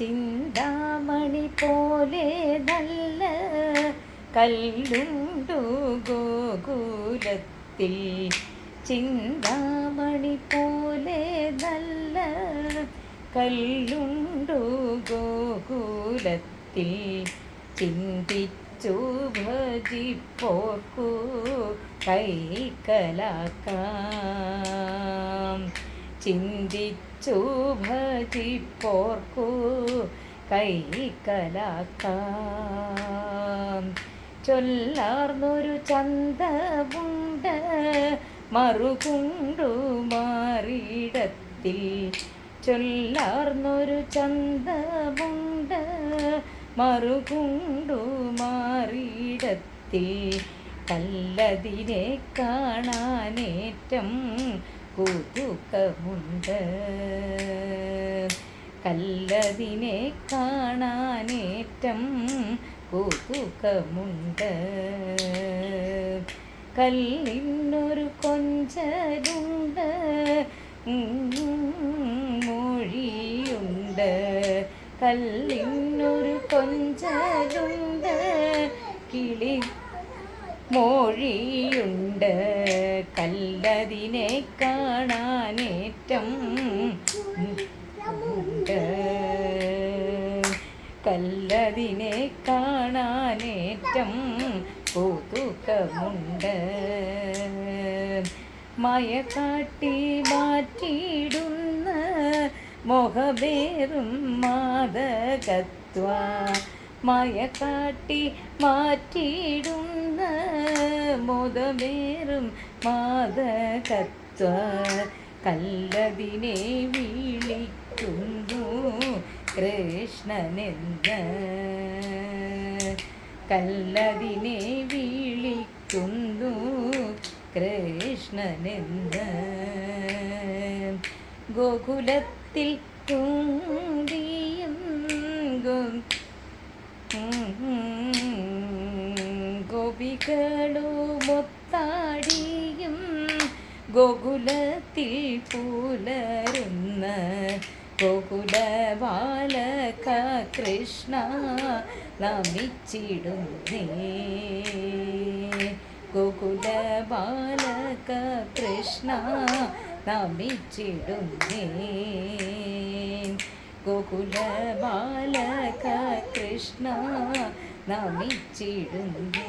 ചിന്താമണി പോലെ നല്ല കല്ലുണ്ടു ഗോകുലത്തിൽ. ചിന്താമണി പോലെ നല്ല കല്ലുണ്ടു ഗോകുലത്തിൽ. ചിന്തിച്ചു ഭജിപ്പോർക്കു കൈക്കലാക്കാം. ചിന്തിച്ചു ഭജിപ്പോർക്കു കൈക്കലാക്കാം ചൊല്ലാർന്നൊരു ചന്തമുണ്ട് മറുകുണ്ടു മാറിയിടത്തിൽ ചൊല്ലാർന്നൊരു ചന്തമുണ്ട് മറുകുണ്ടു മാറിയിടത്തിൽ കല്ലതിനെ കാണാനേറ്റം കുതുക്കമുണ്ട് കല്ലതിനെ കാണാനേറ്റം കുതുക്കമുണ്ട് കല്ലിന്നൊരു കൊഞ്ചലുണ്ട്. മൊഴിയുണ്ട്. കല്ലിന്നൊരു കൊഞ്ചലുണ്ട്. കിളി മൊഴിയുണ്ട് കല്ലതിനെ കാണാനേറ്റം ഉണ്ട്. കല്ലതിനെ കാണാനേറ്റം കൗതുകമുണ്ട് മയ കാട്ടി മാറ്റിയിടുന്ന മൊഹബേറും മാതകത്വ. മയ കാട്ടി മാറ്റിയിടുന്ന മുതമേറും മാതകത്വ. കല്ലതിനെ വിളിക്കുന്നു കൃഷ്ണനെന്ന്. കല്ലതിനെ വിളിക്കുന്നു കൃഷ്ണനെന്ന്. ഗോകുലത്തിൽ കുന്തിയും ഗോ ഗോപികളുമൊത്താടിയും ഗോകുലത്തിൽ പുലരുന്ന ഗോകുല ബാലക കൃഷ്ണ നമിച്ചിടുന്നേ. ഗോകുല ബാലക കൃഷ്ണ നമിച്ചിടുന്നേ. ഗോകുല ബാലക കൃഷ്ണ നമിച്ചിടുന്നേ.